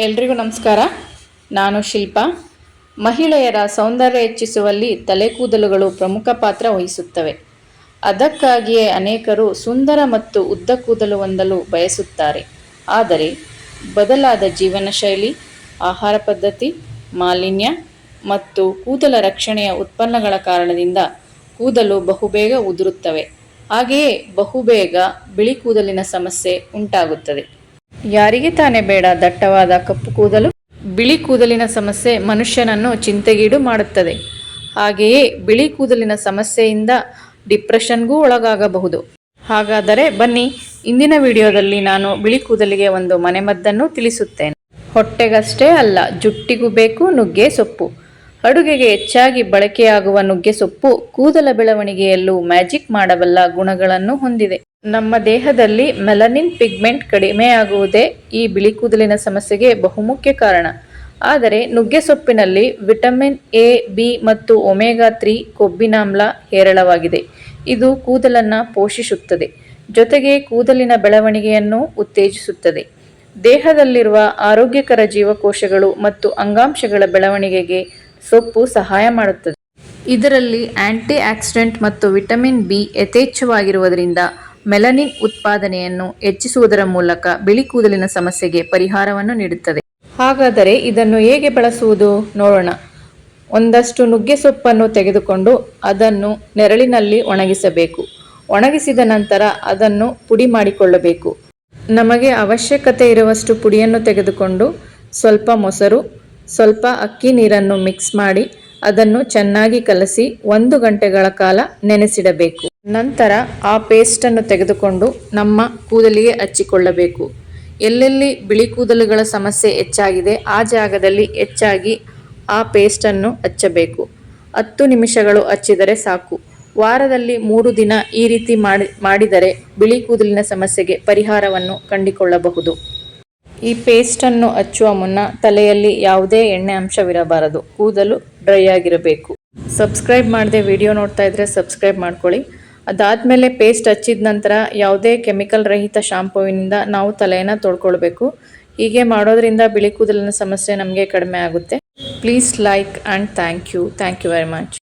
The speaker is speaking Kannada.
ಎಲ್ರಿಗೂ ನಮಸ್ಕಾರ. ನಾನು ಶಿಲ್ಪಾ. ಮಹಿಳೆಯರ ಸೌಂದರ್ಯ ಹೆಚ್ಚಿಸುವಲ್ಲಿ ತಲೆ ಕೂದಲುಗಳು ಪ್ರಮುಖ ಪಾತ್ರ ವಹಿಸುತ್ತವೆ. ಅದಕ್ಕಾಗಿಯೇ ಅನೇಕರು ಸುಂದರ ಮತ್ತು ಉದ್ದ ಕೂದಲು ಹೊಂದಲು ಬಯಸುತ್ತಾರೆ. ಆದರೆ, ಬದಲಾದ ಜೀವನ ಶೈಲಿ ಆಹಾರ ಪದ್ಧತಿ, ಮಾಲಿನ್ಯ ಮತ್ತು ಕೂದಲ ರಕ್ಷಣೆಯ ಉತ್ಪನ್ನಗಳ ಕಾರಣದಿಂದ ಕೂದಲು ಬಹುಬೇಗ ಉದುರುತ್ತವೆ. ಹಾಗೆಯೇ ಬಹುಬೇಗ ಬಿಳಿ ಕೂದಲಿನ ಸಮಸ್ಯೆ ಉಂಟಾಗುತ್ತದೆ. ಯಾರಿಗೆ ತಾನೇ ಬೇಡ ದಟ್ಟವಾದ ಕಪ್ಪು ಕೂದಲು? ಬಿಳಿ ಕೂದಲಿನ ಸಮಸ್ಯೆ ಮನುಷ್ಯನನ್ನು ಚಿಂತೆಗೀಡು ಮಾಡುತ್ತದೆ. ಹಾಗೆಯೇ ಬಿಳಿ ಕೂದಲಿನ ಸಮಸ್ಯೆಯಿಂದ ಡಿಪ್ರೆಷನ್ಗೂ ಒಳಗಾಗಬಹುದು. ಹಾಗಾದರೆ ಬನ್ನಿ, ಇಂದಿನ ವಿಡಿಯೋದಲ್ಲಿ ನಾನು ಬಿಳಿ ಕೂದಲಿಗೆ ಒಂದು ಮನೆಮದ್ದನ್ನು ತಿಳಿಸುತ್ತೇನೆ. ಹೊಟ್ಟೆಗಷ್ಟೇ ಅಲ್ಲ, ಜುಟ್ಟಿಗೂ ಬೇಕು ನುಗ್ಗೆ ಸೊಪ್ಪು. ಅಡುಗೆಗೆ ಹೆಚ್ಚಾಗಿ ಬಳಕೆಯಾಗುವ ನುಗ್ಗೆ ಸೊಪ್ಪು ಕೂದಲ ಬೆಳವಣಿಗೆಯಲ್ಲೂ ಮ್ಯಾಜಿಕ್ ಮಾಡಬಲ್ಲ ಗುಣಗಳನ್ನು ಹೊಂದಿದೆ. ನಮ್ಮ ದೇಹದಲ್ಲಿ ಮೆಲನಿನ್ ಪಿಗ್ಮೆಂಟ್ ಕಡಿಮೆಯಾಗುವುದೇ ಈ ಬಿಳಿ ಕೂದಲಿನ ಸಮಸ್ಯೆಗೆ ಬಹುಮುಖ್ಯ ಕಾರಣ. ಆದರೆ ನುಗ್ಗೆ ಸೊಪ್ಪಿನಲ್ಲಿ ವಿಟಮಿನ್ ಎ, ಬಿ ಮತ್ತು ಒಮೆಗಾ ತ್ರೀ ಕೊಬ್ಬಿನಾಮ್ಲ ಹೇರಳವಾಗಿದೆ. ಇದು ಕೂದಲನ್ನು ಪೋಷಿಸುತ್ತದೆ. ಜೊತೆಗೆ ಕೂದಲಿನ ಬೆಳವಣಿಗೆಯನ್ನು ಉತ್ತೇಜಿಸುತ್ತದೆ. ದೇಹದಲ್ಲಿರುವ ಆರೋಗ್ಯಕರ ಜೀವಕೋಶಗಳು ಮತ್ತು ಅಂಗಾಂಶಗಳ ಬೆಳವಣಿಗೆಗೆ ಸೊಪ್ಪು ಸಹಾಯ ಮಾಡುತ್ತದೆ. ಇದರಲ್ಲಿ ಆಂಟಿ ಆಕ್ಸಿಡೆಂಟ್ ಮತ್ತು ವಿಟಮಿನ್ ಬಿ ಯಥೇಚ್ಛವಾಗಿರುವುದರಿಂದ ಮೆಲನಿನ್ ಉತ್ಪಾದನೆಯನ್ನು ಹೆಚ್ಚಿಸುವುದರ ಮೂಲಕ ಬಿಳಿ ಕೂದಲಿನ ಸಮಸ್ಯೆಗೆ ಪರಿಹಾರವನ್ನು ನೀಡುತ್ತದೆ. ಹಾಗಾದರೆ ಇದನ್ನು ಹೇಗೆ ಬಳಸುವುದು? ನೋಡೋಣ. ಒಂದಷ್ಟು ನುಗ್ಗೆ ಸೊಪ್ಪನ್ನು ತೆಗೆದುಕೊಂಡು ಅದನ್ನು ನೆರಳಿನಲ್ಲಿ ಒಣಗಿಸಬೇಕು. ಒಣಗಿಸಿದ ನಂತರ ಅದನ್ನು ಪುಡಿ ಮಾಡಿಕೊಳ್ಳಬೇಕು. ನಮಗೆ ಅವಶ್ಯಕತೆ ಇರುವಷ್ಟು ಪುಡಿಯನ್ನು ತೆಗೆದುಕೊಂಡು ಸ್ವಲ್ಪ ಮೊಸರು, ಸ್ವಲ್ಪ ಅಕ್ಕಿ ನೀರನ್ನು ಮಿಕ್ಸ್ ಮಾಡಿ ಅದನ್ನು ಚೆನ್ನಾಗಿ ಕಲಸಿ ಒಂದು ಗಂಟೆಗಳ ಕಾಲ ನೆನೆಸಿಡಬೇಕು. ನಂತರ ಆ ಪೇಸ್ಟನ್ನು ತೆಗೆದುಕೊಂಡು ನಮ್ಮ ಕೂದಲಿಗೆ ಹಚ್ಚಿಕೊಳ್ಳಬೇಕು. ಎಲ್ಲೆಲ್ಲಿ ಬಿಳಿ ಕೂದಲುಗಳ ಸಮಸ್ಯೆ ಹೆಚ್ಚಾಗಿದೆ, ಆ ಜಾಗದಲ್ಲಿ ಹೆಚ್ಚಾಗಿ ಆ ಪೇಸ್ಟನ್ನು ಹಚ್ಚಬೇಕು. ಹತ್ತು ನಿಮಿಷಗಳು ಹಚ್ಚಿದರೆ ಸಾಕು. ವಾರದಲ್ಲಿ ಮೂರು ದಿನ ಈ ರೀತಿ ಮಾಡಿ, ಮಾಡಿದರೆ ಬಿಳಿ ಕೂದಲಿನ ಸಮಸ್ಯೆಗೆ ಪರಿಹಾರವನ್ನು ಕಂಡುಕೊಳ್ಳಬಹುದು. ಈ ಪೇಸ್ಟನ್ನು ಹಚ್ಚುವ ಮುನ್ನ ತಲೆಯಲ್ಲಿ ಯಾವುದೇ ಎಣ್ಣೆ ಅಂಶವಿರಬಾರದು. ಕೂದಲು ಡ್ರೈ ಆಗಿರಬೇಕು. ಸಬ್ಸ್ಕ್ರೈಬ್ ಮಾಡದೆ ವಿಡಿಯೋ ನೋಡ್ತಾ ಇದ್ರೆ ಸಬ್ಸ್ಕ್ರೈಬ್ ಮಾಡ್ಕೊಳ್ಳಿ. ಅದಾದಮೇಲೆ ಪೇಸ್ಟ್ ಹಚ್ಚಿದ ನಂತರ ಯಾವುದೇ ಕೆಮಿಕಲ್ ರಹಿತ ಶಾಂಪೂವಿನಿಂದ ನಾವು ತಲೆಯನ್ನು ತೊಳ್ಕೊಳ್ಬೇಕು. ಹೀಗೆ ಮಾಡೋದ್ರಿಂದ ಬಿಳಿ ಕೂದಲಿನ ಸಮಸ್ಯೆ ನಮಗೆ ಕಡಿಮೆ ಆಗುತ್ತೆ. Please like and thank you. Thank you very much.